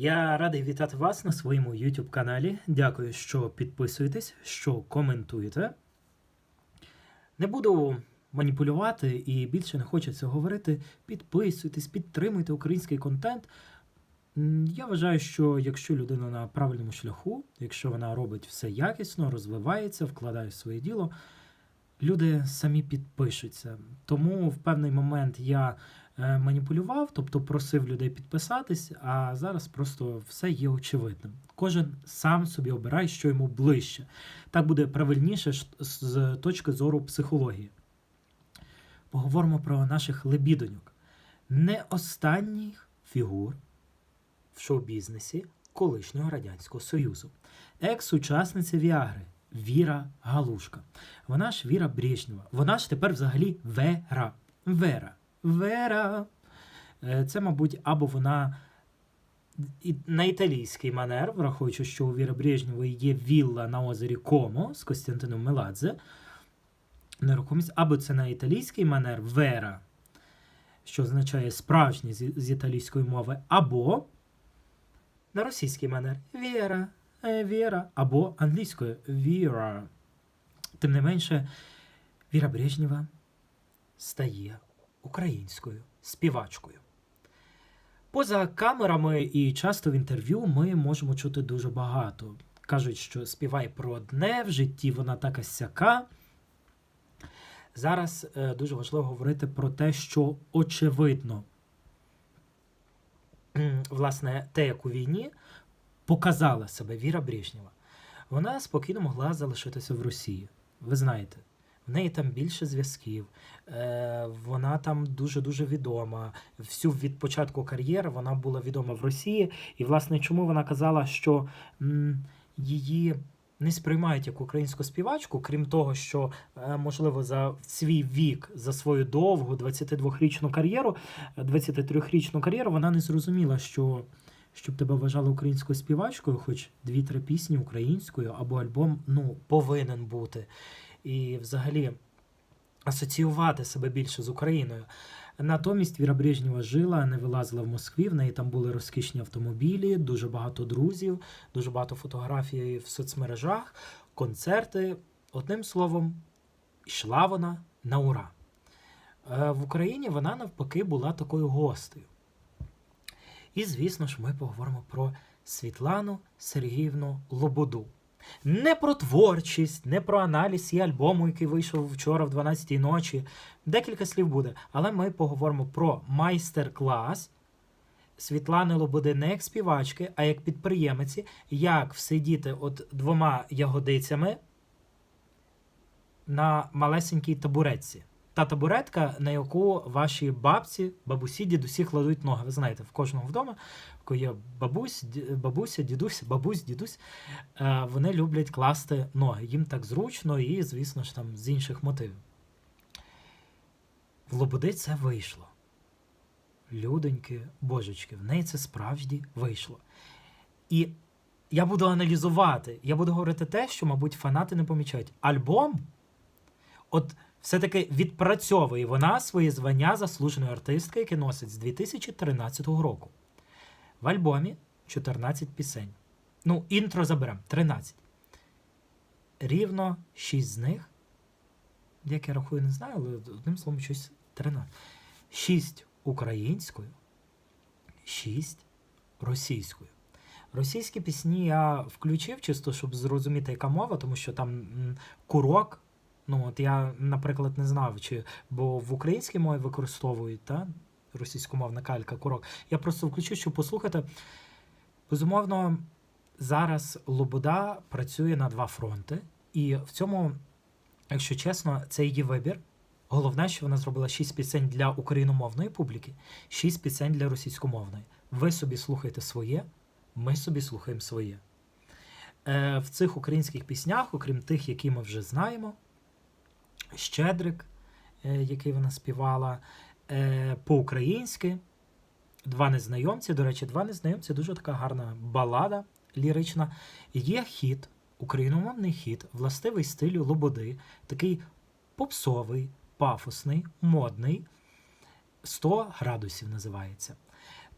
Я радий вітати вас на своєму YouTube каналі. Дякую, що підписуєтесь, що коментуєте. Не буду маніпулювати і більше не хочеться говорити. Підписуйтесь, підтримуйте український контент. Я вважаю, що якщо людина на правильному шляху, якщо вона робить все якісно, розвивається, вкладає в своє діло, люди самі підпишуться. Тому в певний момент я маніпулював, тобто просив людей підписатись, а зараз просто все є очевидним. Кожен сам собі обирає, що йому ближче. Так буде правильніше з точки зору психології. Поговоримо про наших лебідоньок. Не останніх фігур в шоу-бізнесі колишнього Радянського Союзу. Екс-учасниця Віагри Віра Галушка. Вона ж Віра Брежнєва. Вона ж тепер взагалі Вера. Вера. Вера. Е, Це, мабуть, або вона на італійський манер, враховуючи, що у Віри Брежнєвої є вілла на озері Комо з Костянтином Меладзе. Нерухомість, або це на італійський манер Вера, що означає справжнє з, з італійської мови, або на російський манер Віра, е, Віра, або англійською Віра. Тим не менше, Віра Брежнєва стає українською співачкою. Поза камерами і часто в інтерв'ю ми можемо чути дуже багато. Кажуть, що співає про одне, в житті вона така сяка. Зараз е, дуже важливо говорити про те, що очевидно, власне, те, як у війні показала себе Віра Брежнєва. Вона спокійно могла залишитися в Росії. Ви знаєте, в неї там більше зв'язків, е, вона там дуже-дуже відома. Всю від початку кар'єри вона була відома в Росії. І, власне, чому вона казала, що м, її не сприймають як українську співачку, крім того, що, е, можливо, за свій вік, за свою довгу 22-річну кар'єру, е, 23-річну кар'єру, вона не зрозуміла, що щоб тебе вважали українською співачкою, хоч дві-три пісні українською або альбом ну, повинен бути. І взагалі асоціювати себе більше з Україною. Натомість Віра Брежнєва жила, не вилазила в Москві. В неї там були розкішні автомобілі, дуже багато друзів, дуже багато фотографій в соцмережах, концерти. Одним словом, йшла вона на ура. Е, В Україні вона навпаки була такою гостею. І, звісно ж, ми поговоримо про Світлану Сергіївну Лободу. Не про творчість, не про аналіз і альбому, який вийшов вчора в 12-й ночі. Декілька слів буде. Але ми поговоримо про майстер-клас Світлани Лободи не як співачки, а як підприємиці, як всидіти от двома ягодицями на малесенькій табуретці. Та табуретка, на яку ваші бабці, бабусі, дідусі кладуть ноги. Ви знаєте, в кожного вдома, є бабусь, бабуся, дідусь, бабусь, дідусь, е, вони люблять класти ноги. Їм так зручно і, звісно ж, там з інших мотивів. В Лободи це вийшло. Людоньки, божечки, в неї це справді вийшло. І я буду аналізувати, я буду говорити те, що, мабуть, фанати не помічають. Альбом, от все-таки відпрацьовує вона своє звання заслуженої артистки, яке носить з 2013 року. В альбомі 14 пісень. Ну, інтро заберемо 13. Рівно 6 з них, як я рахую, не знаю, але одним словом, щось 13. 6 українською, 6 російською. Російські пісні я включив чисто, щоб зрозуміти, яка мова, тому що там курок. Ну, от я, наприклад, не знав, чи бо в українській мові використовують та, російськомовна калька курок. Я просто включив, щоб послухати. Безумовно, зараз Лобода працює на два фронти, і в цьому, якщо чесно, це її вибір. Головне, що вона зробила шість пісень для україномовної публіки, шість пісень для російськомовної. Ви собі слухаєте своє, ми собі слухаємо своє. Е, в цих українських піснях, окрім тих, які ми вже знаємо, Щедрик, е, який вона співала, е, по-українськи, Два незнайомці. До речі, два незнайомці дуже така гарна балада лірична. Є хіт, україномовний хіт, властивий стилю Лободи, такий попсовий, пафосний, модний. 100 градусів називається.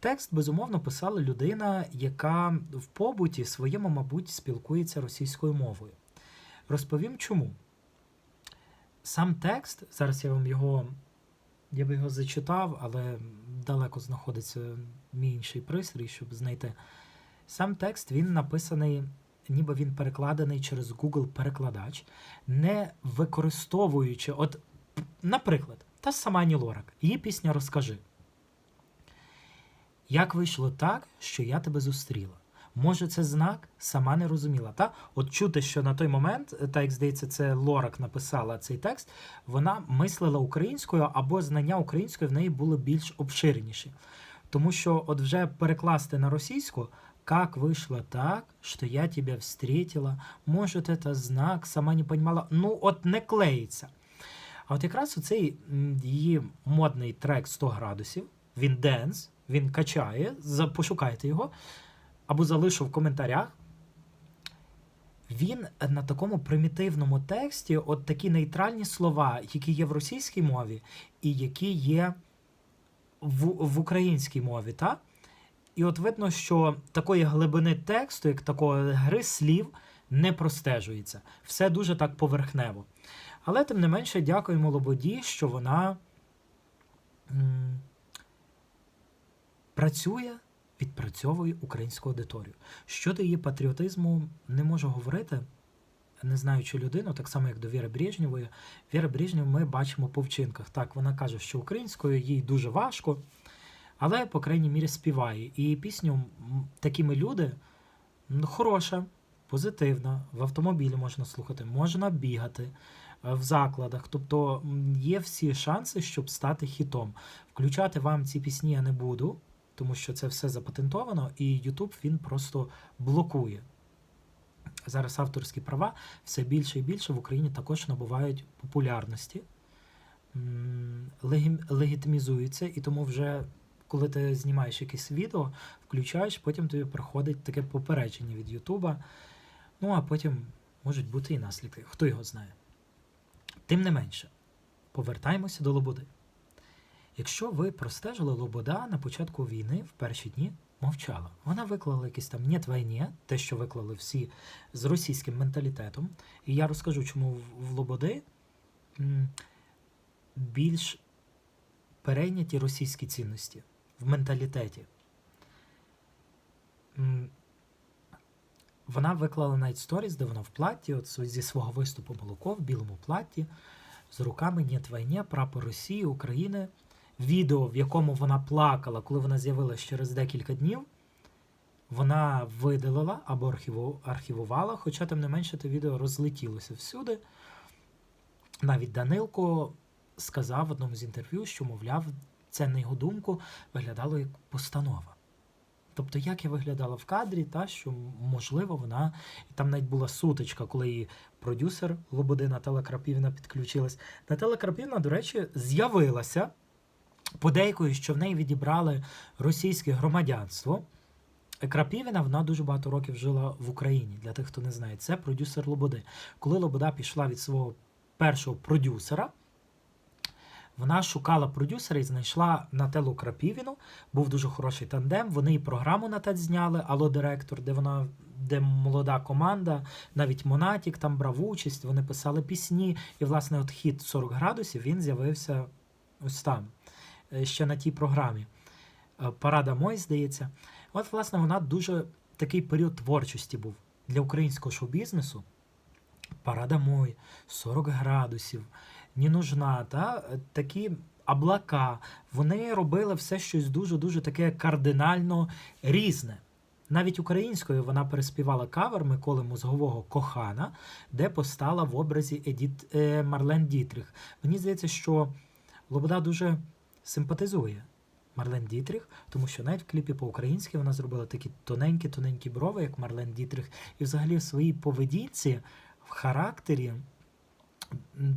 Текст, безумовно, писала людина, яка в побуті своєму, мабуть, спілкується російською мовою. Розповім чому. Сам текст, зараз я вам його, я би його зачитав, але далеко знаходиться мій інший пристрій, щоб знайти. Сам текст він написаний, ніби він перекладений через Google перекладач, не використовуючи, от, наприклад, та сама Ані Лорак, її пісня Розкажи. Як вийшло так, що я тебе зустріла? Може, це знак? Сама не розуміла. Та? От чути, що на той момент, так як здається, це Лорак написала цей текст, вона мислила українською або знання української в неї були більш обширніші. Тому що от вже перекласти на російську, как вийшло так, що я тебе встретила, може, це знак, сама не понимала. Ну, от не клеїться. А от якраз оцей м, її модний трек 100 градусів, він денс, він качає, пошукайте його, або залишу в коментарях. Він на такому примітивному тексті, от такі нейтральні слова, які є в російській мові, і які є в, в українській мові, та? І от видно, що такої глибини тексту, як такої гри слів, не простежується. Все дуже так поверхнево. Але тим не менше, дякуємо Лободі, що вона м, працює, відпрацьовує українську аудиторію. Щодо її патріотизму, не можу говорити, не знаючи людину, так само як до Віри Брежнєвої. Віра Брежнєва ми бачимо по вчинках. Так, вона каже, що українською їй дуже важко, але, по крайній мірі, співає. І пісню м, такі ми люди ну, хороша, позитивна, в автомобілі можна слухати, можна бігати е, в закладах. Тобто є всі шанси, щоб стати хітом. Включати вам ці пісні я не буду, тому що це все запатентовано, і YouTube він просто блокує. Зараз авторські права все більше і більше в Україні також набувають популярності, легітимізуються, і тому вже коли ти знімаєш якесь відео, включаєш, потім тобі приходить таке попередження від Ютуба. Ну а потім можуть бути і наслідки, хто його знає. Тим не менше, повертаємося до Лободи. Якщо ви простежили Лобода на початку війни в перші дні мовчала. Вона виклала якийсь там «Нєт війні», те, що виклали всі з російським менталітетом. І я розкажу, чому в Лободи більш перейняті російські цінності в менталітеті. Вона виклала навіть сторіс, де вона в платі, от зі свого виступу молоко в білому платі, з руками «Нєт війні», прапор Росії, України. Відео, в якому вона плакала, коли вона з'явилася через декілька днів, вона видалила або архівувала, хоча, тим не менше, те відео розлетілося всюди. Навіть Данилко сказав в одному з інтерв'ю, що, мовляв, це, на його думку, виглядало як постанова. Тобто, як я виглядала в кадрі, та що можливо вона. Там навіть була сутичка, коли її продюсер Лободи Наталя Крапівна підключилась. Наталя Крапівна, до речі, з'явилася подейкою, що в неї відібрали російське громадянство. Крапівіна вона дуже багато років жила в Україні. Для тих, хто не знає, це продюсер Лободи. Коли Лобода пішла від свого першого продюсера, вона шукала продюсера і знайшла Нателу Крапівіну. Був дуже хороший тандем. Вони і програму на ТЕД зняли, Алло Директор, де вона. Де молода команда, навіть Монатік там брав участь, вони писали пісні. І, власне, от хіт 40 градусів він з'явився ось там, ще на тій програмі. Е, Парада Мой, здається. От, власне, вона дуже такий період творчості був для українського шоу-бізнесу. Парада Мой, 40 градусів, не нужна, та е, такі облака. Вони робили все щось дуже-дуже таке кардинально різне. Навіть українською вона переспівала кавер Миколи Мозгового Кохана, де постала в образі Едіт е, Марлен Дітрих. Мені здається, що Лобода дуже симпатизує Марлен Дітрих, тому що навіть в кліпі по-українськи вона зробила такі тоненькі-тоненькі брови, як Марлен Дітрих, і взагалі в своїй поведінці, в характері.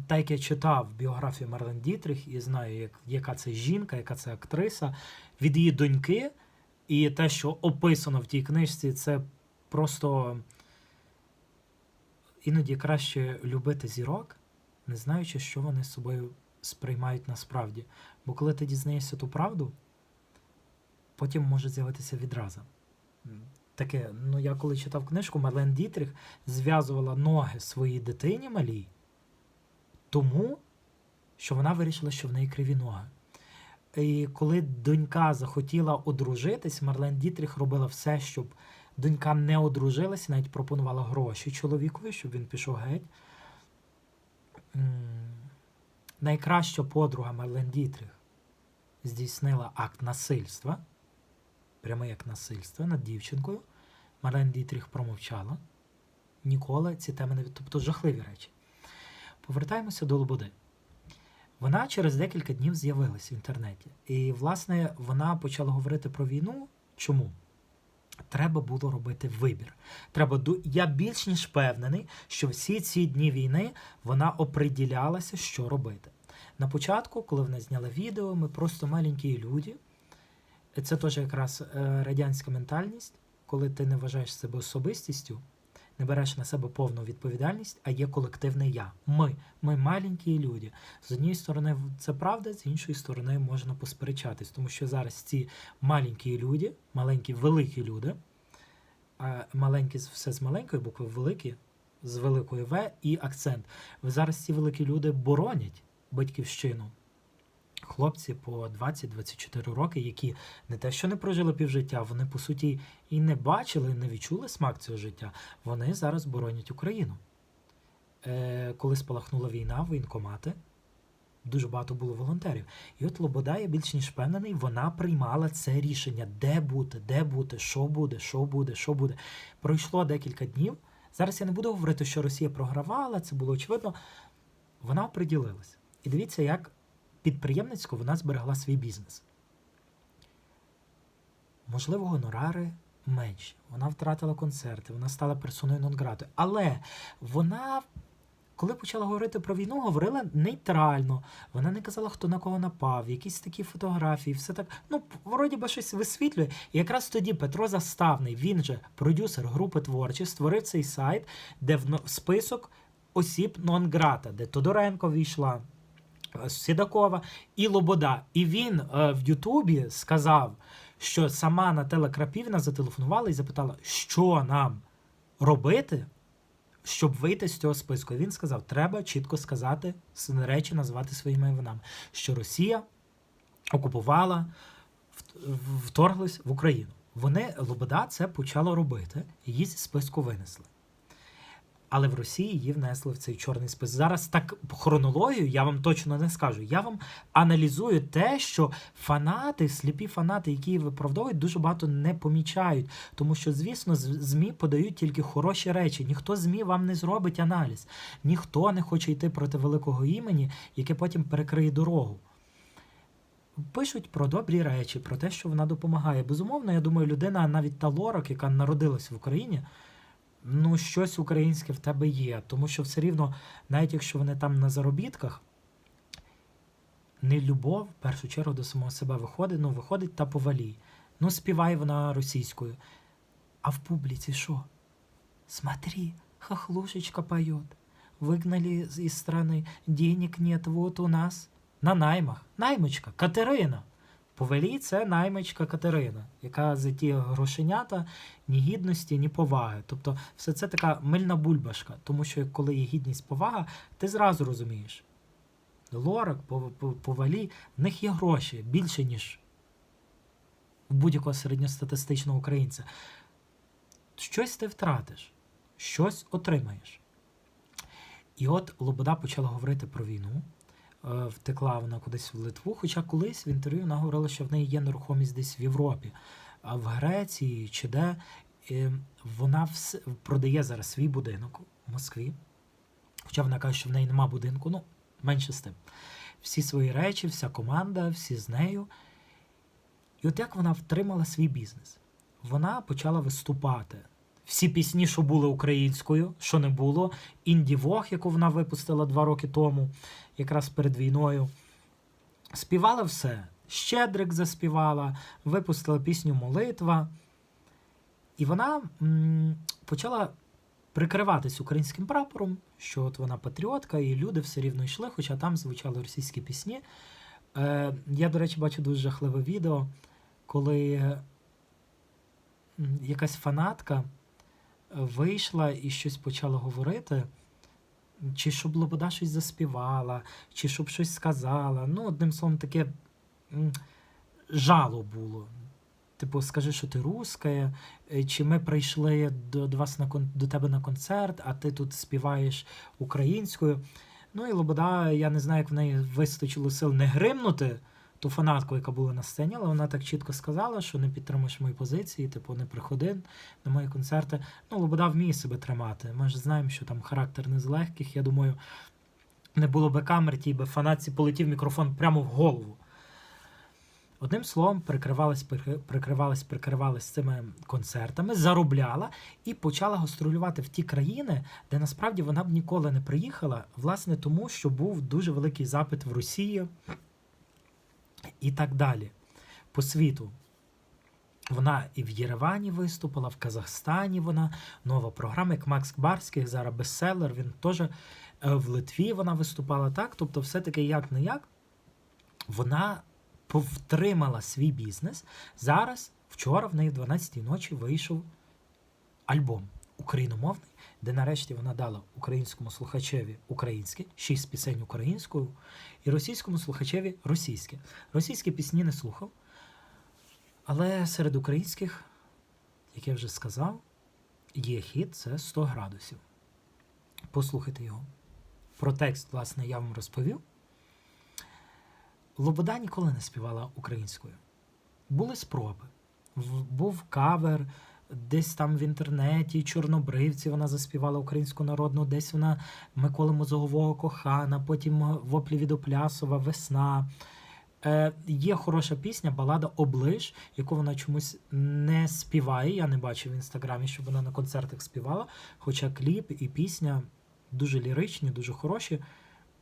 Так як я читав біографію Марлен Дітрих і знаю, як, яка це жінка, яка це актриса, від її доньки, і те, що описано в тій книжці, це просто іноді краще любити зірок, не знаючи, що вони з собою сприймають насправді. Бо коли ти дізнаєшся ту правду, потім може з'явитися відраза. Таке, ну я коли читав книжку, Марлен Дітріх зв'язувала ноги своїй дитині малій, тому що вона вирішила, що в неї криві ноги. І коли донька захотіла одружитись, Марлен Дітріх робила все, щоб донька не одружилась, навіть пропонувала гроші чоловікові, щоб він пішов геть. Найкраща подруга Марлен Дітріх здійснила акт насильства, пряме як насильство над дівчинкою. Марлен Дітріх промовчала. Ніколи ці теми не від... Тобто жахливі речі. Повертаємося до Лободи. Вона через декілька днів з'явилась в інтернеті. І, власне, вона почала говорити про війну. Чому? Треба було робити вибір. Треба Я більш ніж впевнений, що всі ці дні війни вона оприділялася, що робити. На початку, коли вона зняла відео, ми просто маленькі люди. Це теж якраз е, радянська ментальність, коли ти не вважаєш себе особистістю, не береш на себе повну відповідальність, а є колективне я. Ми. Ми маленькі люди. З однієї сторони, це правда, з іншої сторони, можна посперечатись, тому що зараз ці маленькі люди, маленькі великі люди, а маленькі все з маленької букви, великі з великої В і акцент. Зараз ці великі люди боронять батьківщину. Хлопці по 20-24 роки, які не те, що не прожили півжиття, вони по суті і не бачили, не відчули смак цього життя. Вони зараз боронять Україну. Е, коли спалахнула війна, воєнкомати, дуже багато було волонтерів. І от Лобода, я більш ніж впевнений, вона приймала це рішення, де бути, де бути, що буде, що буде, що буде. Пройшло декілька днів. Зараз я не буду говорити, що Росія програвала, це було очевидно. Вона оприділилась. І дивіться, як підприємницько вона зберегла свій бізнес. Можливо, гонорари менші. Вона втратила концерти, вона стала персоною нон-гратою. Але вона, коли почала говорити про війну, говорила нейтрально. Вона не казала, хто на кого напав, якісь такі фотографії, все так. Ну, вроді би щось висвітлює. І якраз тоді Петро Заставний, він же продюсер групи творчі, створив цей сайт, де в список осіб нон-грата, де Тодоренко війшла. Е, Сідакова і Лобода. І він е, в Ютубі сказав, що сама Нателла Крапівна зателефонувала і запитала, що нам робити, щоб вийти з цього списку. І він сказав: треба чітко сказати речі, назвати своїми іменами, що Росія окупувала, вторглась в Україну. Вони Лобода це почала робити, її зі списку винесли. Але в Росії її внесли в цей чорний спис. Зараз так хронологію я вам точно не скажу. Я вам аналізую те, що фанати, сліпі фанати, які її виправдовують, дуже багато не помічають. Тому що, звісно, ЗМІ подають тільки хороші речі. Ніхто ЗМІ вам не зробить аналіз. Ніхто не хоче йти проти великого імені, яке потім перекриє дорогу. Пишуть про добрі речі, про те, що вона допомагає. Безумовно, я думаю, людина, навіть та лорак, яка народилась в Україні, ну, щось українське в тебе є. Тому що все рівно, навіть якщо вони там на заробітках, не любов, в першу чергу, до самого себе виходить, ну, виходить та повалій. Ну, співає вона російською. А в публіці що? Смотри, хохлушечка поет. Выгнали з- из страны, денег нет, вот у нас. На наймах. Наймичка, Катерина. Повелій це наймичка Катерина, яка за ті грошенята ні гідності, ні поваги. Тобто, все це така мильна бульбашка, тому що коли є гідність повага, ти зразу розумієш. Лорак, Пов- Пов- повалі, в них є гроші більше, ніж у будь-якого середньостатистичного українця. Щось ти втратиш, щось отримаєш. І от Лобода почала говорити про війну. Е, Втекла вона кудись в Литву, хоча колись в інтерв'ю вона говорила, що в неї є нерухомість десь в Європі, а в Греції чи де вона вс- продає зараз свій будинок в Москві. Хоча вона каже, що в неї нема будинку, ну, менше з тим. Всі свої речі, вся команда, всі з нею. І от як вона втримала свій бізнес? Вона почала виступати. Всі пісні, що були українською, що не було, інді Вог, яку вона випустила два роки тому, якраз перед війною. Співала все. Щедрик заспівала, випустила пісню Молитва. І вона м, почала прикриватись українським прапором, що от вона патріотка, і люди все рівно йшли, хоча там звучали російські пісні. Е, я, до речі, бачу дуже жахливе відео, коли якась фанатка вийшла і щось почала говорити, чи щоб Лобода щось заспівала, чи щоб щось сказала. Ну, одним словом, таке жало було. Типу, скажи, що ти русская, е, чи ми прийшли до, до вас на до тебе на концерт, а ти тут співаєш українською. Ну і Лобода, я не знаю, як в неї вистачило сил не гримнути ту фанатку, яка була на сцені, але вона так чітко сказала, що не підтримуєш мої позиції, типу, не приходи на мої концерти. Ну, Лобода вміє себе тримати. Ми ж знаємо, що там характер не з легких. Я думаю, не було би камер, тій би фанатці полетів мікрофон прямо в голову. Одним словом, прикривалась, прикри- прикривалась, прикривалась цими концертами, заробляла і почала гастролювати в ті країни, де насправді вона б ніколи не приїхала, власне, тому що був дуже великий запит в Росії і так далі. По світу. Вона і в Єревані виступила, в Казахстані вона нова програма, як Макс Барських, зараз бестселер, він теж е, в Литві вона виступала так. Тобто, все-таки як не як, вона повтримала свій бізнес. Зараз, вчора, в неї в 12-й ночі вийшов альбом україномовний, де нарешті вона дала українському слухачеві українське, шість пісень українською, і російському слухачеві російське. Російські пісні не слухав, але серед українських, як я вже сказав, є хіт це 100 градусів. Послухайте його. Про текст, власне, я вам розповів. Лобода ніколи не співала українською. Були спроби. Був кавер, десь там в інтернеті, Чорнобривці вона заспівала українську народну, десь вона Миколи Мозгового кохана, потім Воплі від Оплясова, Весна. Е, є хороша пісня, балада Оближ, яку вона чомусь не співає. Я не бачив в інстаграмі, щоб вона на концертах співала. Хоча кліп і пісня дуже ліричні, дуже хороші.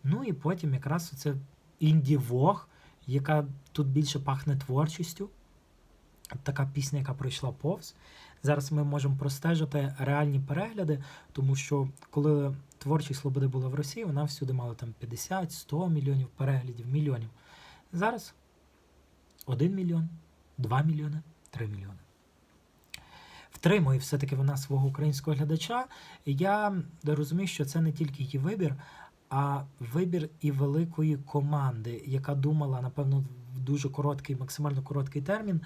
Ну і потім якраз оце інді-вог, яка тут більше пахне творчістю. Така пісня, яка пройшла повз. Зараз ми можемо простежити реальні перегляди, тому що коли творчість Слободи була в Росії, вона всюди мала там 50, 100 мільйонів переглядів, мільйонів. Зараз 1 мільйон, 2 мільйони, 3 мільйони. Втримує все-таки вона свого українського глядача. Я розумію, що це не тільки її вибір, а вибір і великої команди, яка думала, напевно, в дуже короткий, максимально короткий термін,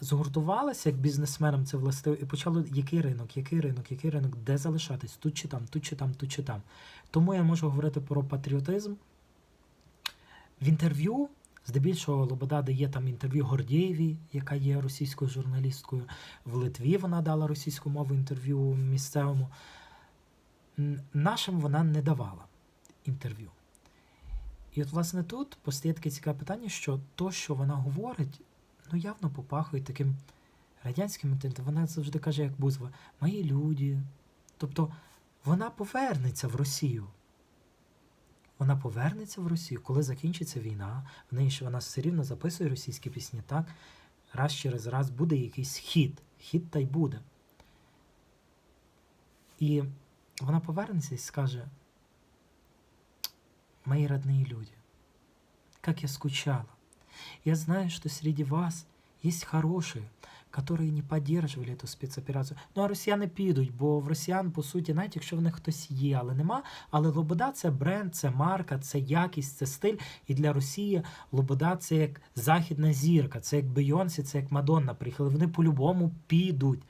згуртувалася як бізнесменам це властиво, і почало який ринок, який ринок, який ринок, де залишатись, тут чи там, тут чи там, тут чи там. Тому я можу говорити про патріотизм. В інтерв'ю, здебільшого, Лобода дає там інтерв'ю Гордєєвій, яка є російською журналісткою. В Литві вона дала російську мову інтерв'ю місцевому. Нашим вона не давала інтерв'ю. І от, власне, тут постає таке цікаве питання, що то, що вона говорить, ну явно попахує таким радянським менталітетом. Вона завжди каже, як Бузова, мої люди. Тобто вона повернеться в Росію. Вона повернеться в Росію, коли закінчиться війна. В неї ж вона все рівно записує російські пісні, так? Раз через раз буде якийсь хіт. Хіт та й буде. І вона повернеться і скаже: Мои родные люди, как я скучала. Я знаю, что среди вас есть хорошие, которые не поддерживали эту спецоперацію. Ну, а росіяни підуть, бо в росіян, по суті, навіть якщо в них хтось є, але нема. Але Лобода це бренд, це марка, це якість, це стиль. І для Росії Лобода це як західна зірка, це як Бейонсі, це як Мадонна приїхали. Вони по-любому підуть.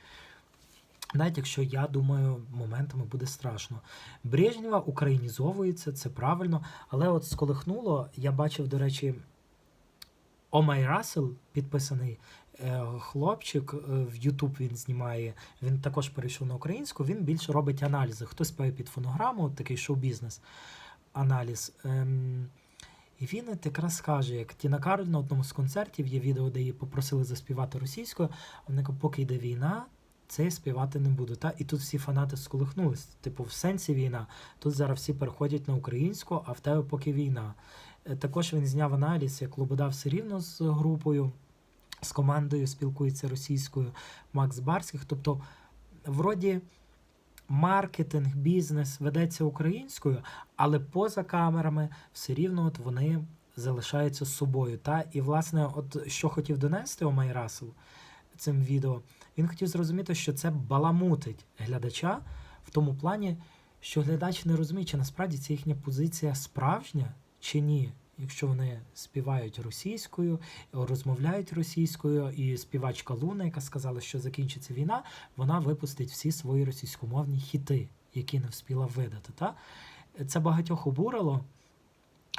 Навіть якщо я думаю, моментами буде страшно. Брежнєва українізовується, це правильно, але от сколихнуло, я бачив, до речі, Омай Рассел, підписаний е, хлопчик, е, в YouTube він знімає. Він також перейшов на українську. Він більше робить аналізи. Хтось спає під фонограму, такий шоу-бізнес аналіз. Ем, і він якраз каже, як Тіна Кароль на одному з концертів є відео, де її попросили заспівати російською. а Вона поки йде війна, це я співати не буду. Та? І тут всі фанати сколихнулись. Типу, в сенсі війна. Тут зараз всі переходять на українську, а в тебе поки війна. Е, Також він зняв аналіз, як Лобода все рівно з групою, з командою спілкується російською Макс Барських. Тобто, вроді, маркетинг, бізнес ведеться українською, але поза камерами все рівно от вони залишається з собою. Та? І, власне, от що хотів донести Омай Рассел цим відео, він хотів зрозуміти, що це баламутить глядача в тому плані, що глядач не розуміє, чи насправді ця їхня позиція справжня чи ні. Якщо вони співають російською, розмовляють російською, і співачка Луна, яка сказала, що закінчиться війна, вона випустить всі свої російськомовні хіти, які не встигла видати. Та? Це багатьох обурило,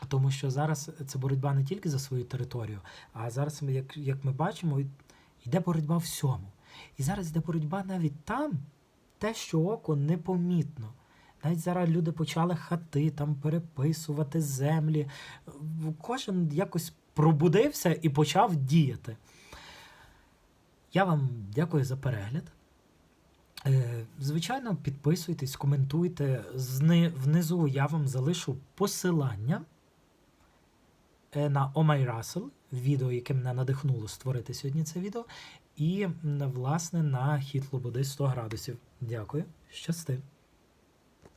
тому що зараз це боротьба не тільки за свою територію, а зараз, як, як ми бачимо, йде боротьба всьому. І зараз йде боротьба навіть там, те, що око непомітно. Навіть зараз люди почали хати там переписувати землі. Кожен якось пробудився і почав діяти. Я вам дякую за перегляд. Е, Звичайно, підписуйтесь, коментуйте. Внизу я вам залишу посилання е, на Омай Рассел, відео, яке мене надихнуло створити сьогодні це відео, і, власне, на хіт Лободи 100 градусів. Дякую, щасти.